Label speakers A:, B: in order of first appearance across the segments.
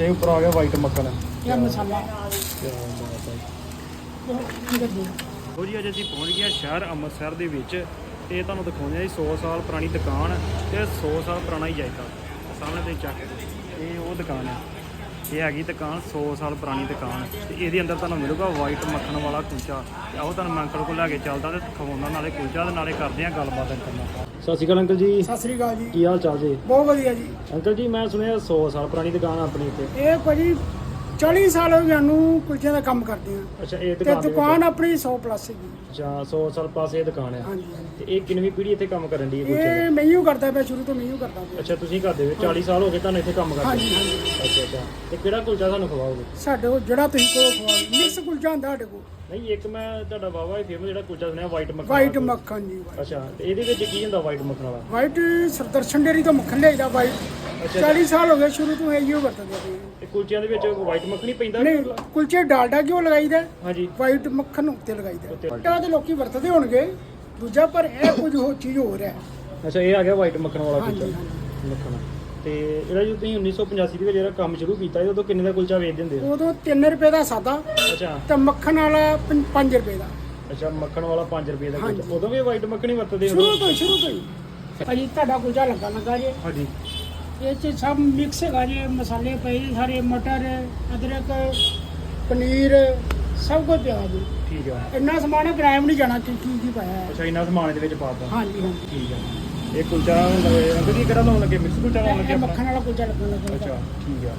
A: ਤੇ ਉੱਪਰ ਆ ਗਿਆ ਵਾਈਟ ਮੱਖਣ।
B: ਇਹ ਮਸਾਲਾ।
A: ਲੋ ਜੀ ਅੱਜ ਅਸੀਂ ਪਹੁੰਚ ਗਏ ਹਾਂ ਸ਼ਹਿਰ ਅੰਮ੍ਰਿਤਸਰ ਦੇ ਵਿੱਚ। ਤੇ ਤੁਹਾਨੂੰ ਦਿਖਾਉਂਦੇ ਆ ਜੀ 100 ਸਾਲ ਪੁਰਾਣੀ ਦੁਕਾਨ ਤੇ 100 ਸਾਲ ਪੁਰਾਣਾ ਹੀ ਜਾਇਕਾ। ਸਾਹਮਣੇ ਤੇ ਚੱਕ ਇਹ ਉਹ ਦੁਕਾਨ ਹੈ। ਇਹ ਹੈਗੀ ਦੁਕਾਨ 100 ਸਾਲ ਪੁਰਾਣੀ ਦੁਕਾਨ। ਤੇ ਇਹਦੇ ਅੰਦਰ ਤੁਹਾਨੂੰ ਮਿਲੂਗਾ ਵਾਈਟ ਮੱਖਣ ਵਾਲਾ ਕੁਲਚਾ। ਤੇ ਆਓ ਤੁਹਾਨੂੰ ਮੈਂ ਅੰਕਲ ਕੋਲ ਲੈ ਕੇ ਚੱਲਦਾ ਤੇ ਖਵਾਉਂਦਾ ਨਾਲੇ ਕੁਲਚਾ ਤੇ ਨਾਲੇ ਕਰਦੇ ਆ ਗੱਲਬਾਤ ਅੰਕਲ ਨਾਲ। ਸਤਿ ਸ਼੍ਰੀ ਅਕਾਲ ਅੰਕਲ ਜੀ।
B: ਸਤਿ ਸ੍ਰੀ ਅਕਾਲ ਜੀ।
A: ਕੀ ਹਾਲ ਚਾਲ ਜੀ?
B: ਬਹੁਤ ਵਧੀਆ ਜੀ।
A: ਅੰਕਲ ਜੀ ਮੈਂ ਸੁਣਿਆ 100 ਸਾਲ ਪੁਰਾਣੀ ਦੁਕਾਨ ਆ ਆਪਣੀ ਇੱਥੇ।
B: ਇਹ ਭਾਜੀ 40 ਸਾਲ ਹੋ ਗਏ ਸਾਨੂੰ ਕੁਲਚਿਆਂ ਦਾ ਕੰਮ ਕਰਦੇ ਆ।
A: ਅੱਛਾ ਇਹ
B: ਤੇ
A: ਦੁਕਾਨ ਦੇ ਵਿੱਚ-
B: ਦੁਕਾਨ ਆਪਣੀ 100 ਪਲੱਸ ਹੈਗੀ।
A: ਅੱਛਾ 100 ਸਾਲ ਪਾਸੇ ਇਹ ਦੁਕਾਨ ਹੈ।
B: ਹਾਂਜੀ ਹਾਂਜੀ।
A: ਤੇ ਇਹ ਕਿੰਨਵੀਂ ਪੀੜ੍ਹੀ ਇੱਥੇ ਕੰਮ ਕਰਨ ਦੀ ਹੈ ਕੁਲਚੇ ਦੀ?
B: ਇਹ ਮੈਨੂ ਕਰਦਾ ਪਿਆ ਸ਼ੁਰੂ ਤੋਂ ਮੈਨੂ ਕਰਦਾ ਪਿਆ।
A: ਅੱਛਾ ਤੁਸੀਂ ਕਰਦੇ ਹੋ 40 ਸਾਲ ਹੋ ਗਏ ਤੁਹਾਨੂੰ ਇੱਥੇ ਕੰਮ ਕਰਦੇ।
B: ਹਾਂਜੀ ਹਾਂਜੀ।
A: ਅੱਛਾ ਅੱਛਾ। ਤੇ ਕਿਹੜਾ ਕੁਲਚਾ ਤੁਹਾਨੂੰ ਖਵਾਓਗੇ?
B: ਸਾਡੇ ਕੋਲ ਜਿਹੜਾ ਤੁਸੀਂ ਕੋ ਖਵਾਓ। ਮਿਕਸ ਕੁਲਚਾ ਹੁੰਦਾ ਸਾਡੇ ਕੋਲ।
A: ਨਹੀਂ ਇੱਕ ਮੈਂ ਤੁਹਾਡਾ ਵਾਵਾ ਹੀ ਫੇਮਸ ਜਿਹੜਾ ਕੁਲਚਾ ਸੁਣਿਆ ਵਾਈਟ ਮੱਖਣ
B: ਵਾਈਟ
A: ਵਾਲਾ।
B: ਮੱਖਣ ਜੀ
A: ਅੱਛਾ ਤੇ ਇਹਦੇ ਵਿੱਚ ਕੀ ਹੁੰਦਾ ਵਾਈਟ ਮੱਖਣ ਵਾਲਾ?
B: ਵਾਈਟ ਸਰਦਰਸ਼ਨ ਡੇਰੀ ਤੋਂ ਮੱਖਣ ਲਿਆਈਦਾ ਵਾਈਟ 40 ਸਾਲ ਹੋ ਗਏ ਸ਼ੁਰੂ ਤੋਂ ਇਹੀ ਵਰਤਦੇ
A: ਤੇ ਕੁਲਚਿਆਂ ਦੇ ਵਿੱਚ ਵਾਈਟ ਮੱਖਣ ਹੀ ਪੈਂਦਾ
B: ਨਹੀਂ ਕੁਲਚੇ ਡਾਲਡਾ ਕਿਉਂ ਲਗਾਈਦਾ?
A: ਹਾਂਜੀ।
B: ਵਾਈਟ ਮੱਖਣ ਉੱਤੇ ਲਗਾਈਦਾ।
A: ਉੱਤੇ।
B: ਟਾ ਤੇ ਲੋਕੀ ਵਰਤਦੇ ਹੋਣਗੇ। ਦੂਜਾ ਪਰ ਇਹ ਕੁਝ ਹੋਰ ਚੀਜ਼ ਹੋ। ਰਿਹਾ
A: ਅੱਛਾ ਇਹ ਆ ਗਿਆ ਵਾਈਟ ਮੱਖਣ ਵਾਲਾ ਕੁਲਚਾ।
B: ਹਾਂਜੀ
A: ਮੱਖਣ। ਤੇ ਇਹਦਾ ਜਦੋਂ ਤੁਸੀਂ 1985 ਦੇ ਵਿੱਚ ਜਿਹੜਾ ਕੰਮ ਸ਼ੁਰੂ ਕੀਤਾ ਸੀ ਉਦੋਂ ਕਿੰਨੇ ਦਾ ਕੁਲਚਾ ਵੇਚਦੇ ਹੁੰਦੇ ਹੋ
B: ਉਦੋਂ 3 ਰੁਪਏ ਦਾ ਸਾਦਾ
A: ਅੱਛਾ।
B: ਤੇ ਮੱਖਣ ਵਾਲਾ 5 ਰੁਪਏ ਦਾ।
A: ਅੱਛਾ ਮੱਖਣ ਵਾਲਾ 5 ਰੁਪਏ ਦਾ
B: ਹਾਂਜੀ।
A: ਉਦੋਂ ਵੀ ਵਾਈਟ ਮੱਖਣ ਹੀ ਵਰਤਦੇ ਹੋ
B: ਸ਼ੁਰੂ ਤੋਂ ਸ਼ੁਰੂ ਤੋਂ ਹੀ। ਭਾਜੀ ਤੁਹਾਡਾ ਕੁਲਚਾ ਲੱਗਾ ਲੱਗਾ ਜੇ।
A: ਹਾਂਜੀ।
B: ਇਹ ਚ ਸਭ ਮਿਕਸ ਹੈਗਾ ਜੇ ਮਸਾਲੇ ਪਏ ਸਾਰੇ ਮਟਰ ਅਦਰਕ ਪਨੀਰ ਸਭ ਕੁਝ ਪਿਆ ਜੀ।
A: ਠੀਕ ਆ।
B: ਇੰਨਾ ਸਮਾਨ ਹੈ ਗ੍ਰਾਮ ਨਹੀਂ ਜਾਣਾ ਕਿ ਕੀ ਕੀ ਪਾਇਆ ਹੈ।
A: ਅੱਛਾ ਇਹਨਾਂ ਸਮਾਨ ਇਹਦੇ ਵਿੱਚ ਪਾਤਾ
B: ਹਾਂਜੀ ਹਾਂਜੀ।
A: ਠੀਕ ਆ। ਇਹ ਕੁਲਚਾ ਅੰਕਲ ਜੀ ਕਿਹੜਾ ਲਾਉਣ ਲੱਗੇ? ਮਿਕਸ ਕੁਲਚਾ ਲਾਉਣ ਲੱਗੇ
B: ਇਹ? ਮੱਖਣ ਵਾਲਾ ਕੁਲਚਾ ਲੱਗਣ ਲੱਗਾ
A: ਅੱਛਾ ਠੀਕ ਆ।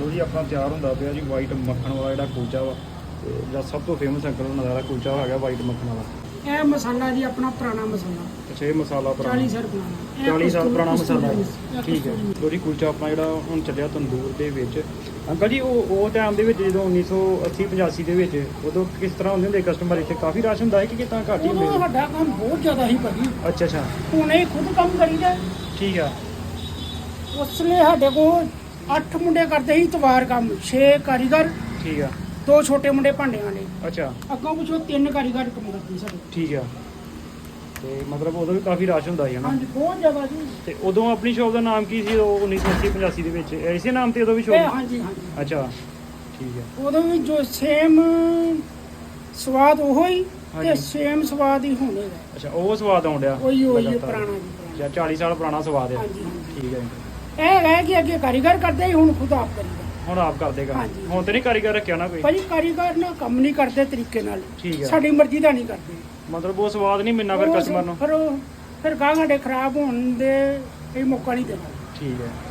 A: ਲੋ ਜੀ ਆਪਣਾ ਤਿਆਰ ਹੁੰਦਾ ਪਿਆ ਜੀ ਵਾਈਟ ਮੱਖਣ ਵਾਲਾ ਜਿਹੜਾ ਕੁਲਚਾ ਵਾ ਤੇ ਜਿਹੜਾ ਸਭ ਤੋਂ ਫੇਮਸ ਅੰਕਲ ਉਹਨਾਂ ਦਾ ਕੁਲਚਾ ਹੈਗਾ ਵਾਈਟ ਮੱਖਣ ਵਾਲਾ।
B: ਇਹ ਮਸਾਲਾ ਜੀ ਆਪਣਾ ਪੁਰਾਣਾ ਮਸਾਲਾ।
A: ਅੱਛਾ ਇਹ ਮਸਾਲਾ ਪੁਰਾਣਾ।
B: 40 ਸਾਲ ਪੁਰਾਣਾ। ਇਹ
A: 40 ਸਾਲ
B: ਕਸਤੂਰੀ-
A: ਪੁਰਾਣਾ ਮਸਾਲਾ
B: ਕਸਤੂਰੀ
A: ਹੈ
B: ਇਹ
A: ਠੀਕ ਹੈ।
B: ਕਸਤੂਰੀ।
A: ਕੁਲਚਾ ਆਪਣਾ ਜਿਹੜਾ ਹੁਣ ਚੱਲਿਆ ਤੰਦੂਰ ਦੇ ਵਿੱਚ। ਅੰਕਲ ਜੀ ਉਹ ਉਹ ਟਾਈਮ ਦੇ ਵਿੱਚ ਜਦੋਂ 1980 85 ਦੇ ਵਿੱਚ ਉਦੋਂ ਕਿਸ ਤਰ੍ਹਾਂ ਹੁੰਦੇ ਹੁੰਦੇ ਕਸਟਮਰ ਇੱਥੇ? ਕਾਫੀ ਰਸ਼ ਹੁੰਦਾ ਹੈ ਕਿ ਕਿਤਾ ਘੱਟ ਹੀ
B: ਉਦੋਂ
A: ਹੁੰਦੇ
B: ਸਾਡਾ ਕੰਮ ਬਹੁਤ ਜ਼ਿਆਦਾ ਹੀ ਭਾਜੀ।
A: ਅੱਛਾ ਅੱਛਾ।
B: ਹੁਣ ਖੁਦ ਕੰਮ ਕਰੀਦਾ
A: ਠੀਕ ਆ।
B: ਉਸ ਲਈ ਸਾਡੇ ਕੋਲ 8 ਮੁੰਡੇ ਕਰਦੇ ਸੀ ਤਵਾਰ ਕੰਮ 6 ਕਾਰੀਗਰ।
A: ਠੀਕ ਆ।
B: ਦੋ ਛੋਟੇ ਮੁੰਡੇ ਭਾਂਡਿਆਂ ਦੇ
A: ਅੱਛਾ।
B: ਅੱਗੋਂ ਪਿੱਛੋਂ ਤਿੰਨ ਕਾਰੀਗਰ ਕੰਮ ਕਰਦੇ ਸਾਡੇ
A: ਠੀਕ ਆ। ਤੇ ਮਤਲਬ ਉਦੋਂ ਵੀ ਕਾਫੀ ਰਸ਼ ਹੁੰਦਾ ਸੀ ਹਨਾ?
B: ਹਾਂਜੀ ਬਹੁਤ ਜ਼ਿਆਦਾ ਜੀ।
A: ਤੇ ਉਦੋਂ ਆਪਣੀ ਸ਼ੌਪ ਦਾ ਨਾਮ ਕੀ ਸੀ? ਉਹ 1980 85 ਦੇ ਵਿੱਚ। ਇਸੇ ਨਾਮ ਤੇ ਉਦੋਂ ਵੀ
B: ਇਹ
A: ਸ਼ੌਪ
B: ਹਾਂਜੀ ਹਾਂਜੀ।
A: ਅੱਛਾ। ਠੀਕ ਹੈ
B: ਉਦੋਂ ਵੀ ਜੋ ਸੇਮ ਸਵਾਦ ਉਹੋ ਹੀ ਤੇ
A: ਹਾਂਜੀ।
B: ਸੇਮ ਸਵਾਦ ਹੀ ਹੋਣੇ ਦਾ
A: ਅੱਛਾ ਉਹ ਸਵਾਦ ਆਉਣ ਡਿਆ।
B: ਉਹੀ ਉਹੀ ਹੈ। ਪੁਰਾਣਾ ਜੀ ਪੁਰਾਣਾ।
A: ਜਾਂ 40 ਸਾਲ ਪੁਰਾਣਾ ਸਵਾਦ ਹੈ
B: ਹਾਂਜੀ ਹਾਂਜੀ।
A: ਠੀਕ ਹੈ
B: ਇਹ ਹੈ ਕਿ ਅੱਗੇ ਕਾਰੀਗਰ ਕਰਦੇ ਸੀ ਹੁਣ ਖੁਦ ਆਪ ਕਰੀਦਾ।
A: ਹੁਣ ਆਪ ਕਰ ਦੇਗਾ।
B: ਹਾਂਜੀ।
A: ਹੁਣ ਤੇ ਨਹੀਂ ਕਾਰੀਗਰ ਰੱਖਿਆ ਨਾ ਕੋਈ?
B: ਭਾਜੀ ਕਾਰੀਗਰ ਨਾ ਕੰਮ ਨਹੀਂ ਕਰਦੇ ਤਰੀਕੇ ਨਾਲ।
A: ਠੀਕ
B: ਸਾਡੀ ਮਰਜ਼ੀ ਦਾ ਨਹੀਂ ਕਰਦੇ।
A: ਮਤਲਬ ਉਹ ਸਵਾਦ ਨਹੀਂ ਮਿਲਣਾ ਫਿਰ
B: ਉਹ
A: ਕਸਟਮਰ ਨੂੰ?
B: ਫਿਰ ਉਹ- ਫਿਰ ਗਾਹ ਸਾਡੇ ਖਰਾਬ ਹੋਣ ਦੇ ਇਹ ਮੌਕਾ ਨਹੀਂ ਦੇਣਾ।
A: ਠੀਕ ਹੈ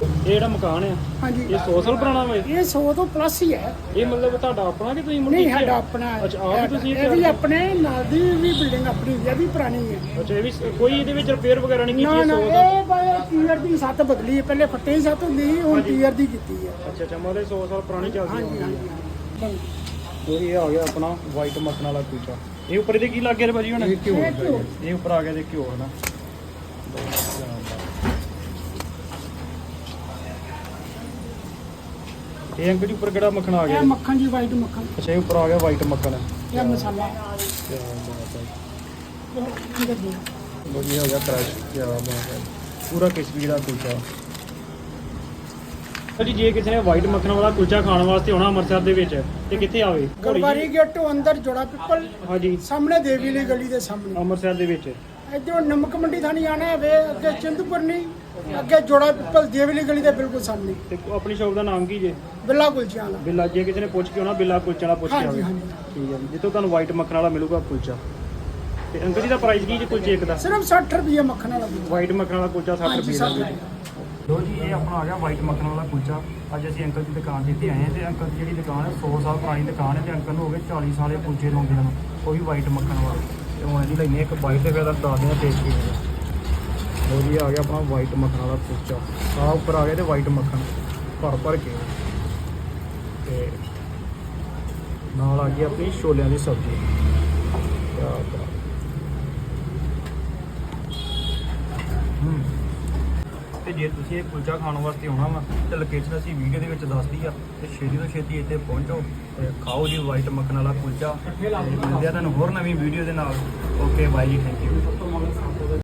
A: ਇਹ ਜਿਹੜਾ ਮਕਾਨ ਹੈ
B: ਹਾਂਜੀ।
A: ਇਹ 100 ਸਾਲ ਪੁਰਾਣਾ ਵਾ ਇਹ?
B: ਇਹ 100 ਤੋਂ ਪਲੱਸ ਹੀ ਹੈ।
A: ਇਹ ਮਤਲਬ ਤੁਹਾਡਾ ਆਪਣਾ ਕਿ ਤੁਸੀਂ ਮੁੜ
B: ਨਹੀਂ
A: ਕੇ
B: ਸਾਡਾ ਆਪਣਾ ਹੈ।
A: ਅੱਛਾ, ਆਪ ਹੀ ਤੁਸੀਂ
B: ਇਹ ਵੀ ਆਪਣੇ ਨਾਲ ਦੀ ਵੀ ਬਿਲਡਿੰਗ ਆਪਣੀ ਹੈ ਵੀ ਪੁਰਾਣੀ ਹੈ
A: ਅੱਛਾ ਇਹ ਵੀ ਸ- ਕੋਈ ਇਹਦੇ ਵਿੱਚ ਰਿਪੇਅਰ ਵਗੈਰਾ ਨਹੀਂ
B: ਨਾ
A: ਕੀਤੀ
B: ਨਾ
A: 100 ਦਾ
B: ਇਹ ਬਾਈ ਟੀਅਰ ਦੀ ਸੱਤ ਬਦਲੀ ਹੈ। ਪਹਿਲੇ ਫੱਟੇ ਦੀ ਸੱਤ ਹੁੰਦੀ ਸੀ ਹੁਣ
A: ਹਾਂਜੀ।
B: ਟੀਅਰ ਦੀ ਕੀਤੀ ਹੈ।
A: ਅੱਛਾ ਅੱਛਾ ਮਤਲਬ 100 ਸਾਲ ਪੁਰਾਣੀ ਚੱਲਦੀ
B: ਹਾਂਜੀ
A: ਆਉਂਦੀ ਹੈ
B: ਹਾਂਜੀ।
A: ਤੇ ਇਹ ਆ ਗਿਆ ਆਪਣਾ ਵਾਈਟ ਮੱਖਣ ਵਾਲਾ ਕੁਲਚਾ। ਇਹ ਉੱਪਰ ਇਹਦੇ ਕੀ ਲੱਗ ਗਿਆ ਰੇ ਭਾਜੀ ਹੁਣ?
B: ਇਹ ਘਿਓ।
A: ਇਹ ਉੱਪਰ ਆ ਗਿਆ ਤੇ ਘਿਓ ਹਨਾ? ਇਹ ਅੰਕਲ ਜੀ ਉੱਪਰ ਕਿਹੜਾ ਮੱਖਣ ਆ ਗਿਆ
B: ਇਹ ਮੱਖਣ ਜੀ ਵਾਈਟ ਮੱਖਣ।
A: ਅੱਛਾ ਇਹ ਉੱਪਰ ਆ ਗਿਆ ਵਾਈਟ ਮੱਖਣ।
B: ਇਹ ਮਸਾਲਾ।
A: ਕਿਆ ਬਾਤ ਹੈ। ਵਧੀਆ ਗਿਆ ਕ੍ਰਸ਼ ਕੀ ਬਾਤ ਹੈ। ਪੂਰਾ ਕਿਸਮੀ ਦਾ ਕੁਲਚਾ। ਜੀ ਜੇ ਕਿਸੇ ਨੇ ਵਾਈਟ ਮੱਖਣ ਵਾਲਾ ਕੁਲਚਾ ਖਾਣ ਵਾਸਤੇ ਆਉਣਾ ਅੰਮ੍ਰਿਤਸਰ ਦੇ ਵਿੱਚ ਤੇ ਕਿੱਥੇ ਆਵੇ?
B: ਗਰਵਾਰੀ ਗੇਟ ਤੋਂ ਅੰਦਰ ਜੋੜਾ ਪਿੱਪਲ
A: ਹਾਂਜੀ।
B: ਸਾਹਮਣੇ ਦੇਵੀ ਲਈ ਗਲੀ ਦੇ ਸਾਹਮਣੇ।
A: ਅੰਮ੍ਰਿਤਸਰ ਦੇ ਵਿੱਚ।
B: ਇੱਧਰੋਂ ਨਮਕ ਮੰਡੀ ਥਾਣੀ ਆਣਾ ਹੈ ਵੇ ਅੱਗੇ ਚਿੰਤਪੁਰਨੀ ਅੱਗੇ ਜੋੜਾ ਪਿੱਪਲ ਦੇਵੀ ਲਈ ਗਲੀ ਦੇ ਬਿਲਕੁਲ ਸਾਹਮਣੇ।
A: ਤੇ ਆਪਣੀ ਸ਼ੌਪ ਦਾ ਨਾਮ ਕੀ ਜੇ?
B: ਬਿੱਲਾ ਕੁਲਚਿਆਂ ਵਾਲਾ।
A: ਬਿੱਲਾ ਜੇ ਕਿਸੇ ਨੇ ਪੁੱਛ ਕੇ ਆਉਣਾ ਬਿੱਲਾ ਕੁਲਚਾ ਵਾਲਾ ਪੁੱਛ ਕੇ
B: ਹਾਂਜੀ, ਹਾਂਜੀ।
A: ਠੀਕ ਹੈ ਜੀ ਜਿੱਥੋਂ ਤੁਹਾਨੂੰ ਵਾਈਟ ਮੱਖਣ ਵਾਲਾ ਮਿਲੂਗਾ ਕੁਲਚਾ। ਤੇ ਅੰਕਲ ਜੀ ਦਾ ਪ੍ਰਾਈਸ ਕੀ ਜੀ ਕੁਲਚੇ ਇੱਕ ਦਾ?
B: ਸਿਰਫ 60 ਰੁਪਏ ਮੱਖਣ ਵਾਲਾ ਦੁੱਧ।
A: ਵਾਈਟ ਮੱਖਣ ਵਾਲਾ ਕੁਲਚਾ 60
B: ਹਾਂਜੀ,
A: ਰੁਪਏ ਦਾ
B: 60
A: ਜੀ। ਲੋ ਜੀ ਇਹ ਆਪਣਾ ਆ ਗਿਆ ਵਾਈਟ ਮੱਖਣ ਵਾਲਾ ਕੁਲਚਾ। ਅੱਜ ਅਸੀਂ ਅੰਕਲ ਦੀ ਦੁਕਾਨ ਤੇ ਇੱਥੇ ਆਏ ਹਾਂ ਤੇ ਅੰਕਲ ਦੀ ਜਿਹੜੀ ਦੁਕਾਨ ਹੈ 100 ਸਾਲ ਪੁਰਾਣੀ ਦੁਕਾਨ ਹੈ ਤੇ ਅੰਕਲ ਨੂੰ ਹੋ ਗਏ 40 ਸਾਲ ਇਹ ਕੁਲਚੇ ਲਾਉਂਦੇ ਹਨ ਉਹ ਵੀ ਵਾਈਟ ਮੱਖਣ ਵਾਲਾ। ਤੇ ਹੁਣ ਇਹਦੀ ਲੈਣੀ ਇੱਕ ਵਾਈਟ ਤੇ ਫਿਰ ਦੱਸਦੇ ਹਾਂ ਟੇਸਟ ਕਿਵੇਂ ਦਾ ਲੋ ਜੀ, ਆ ਗਿਆ ਆਪਣਾ ਵਾਈਟ ਮੱਖਣ ਵਾਲਾ ਕੁਲਚਾ ਆ ਉੱਪਰ ਆ ਗਿਆ ਤੇ ਵਾਈਟ ਮੱਖਣ। ਭਰ ਭਰ ਕੇ। ਤੇ ਨਾਲ ਆ ਗਈ ਆਪਣੀ ਛੋਲਿਆਂ ਦੀ ਸਬਜ਼ੀ ਕਿਆ ਬਾਤ ਹੂੰ ਤੇ ਜੇ ਤੁਸੀਂ ਇਹ ਕੁਲਚਾ ਖਾਣ ਵਾਸਤੇ ਆਉਣਾ ਵਾ, ਤੇ ਲੋਕੇਸ਼ਨ ਅਸੀਂ ਵੀਡੀਓ ਦੇ ਵਿੱਚ ਦੱਸਦੀ ਆ, ਤੇ ਛੇਤੀ ਤੋਂ ਛੇਤੀ ਇੱਥੇ ਪਹੁੰਚੋ ਤੇ ਖਾਓ ਜੀ ਵਾਈਟ ਮੱਖਣ ਵਾਲਾ ਕੁਲਚਾ। ਮਿਲਦੇ ਆ ਤੁਹਾਨੂੰ ਹੋਰ ਨਵੀਂ ਵੀਡੀਓ ਦੇ ਨਾਲ। ਓਕੇ ਬਾਈ ਜੀ ਥੈਂਕ ਯੂ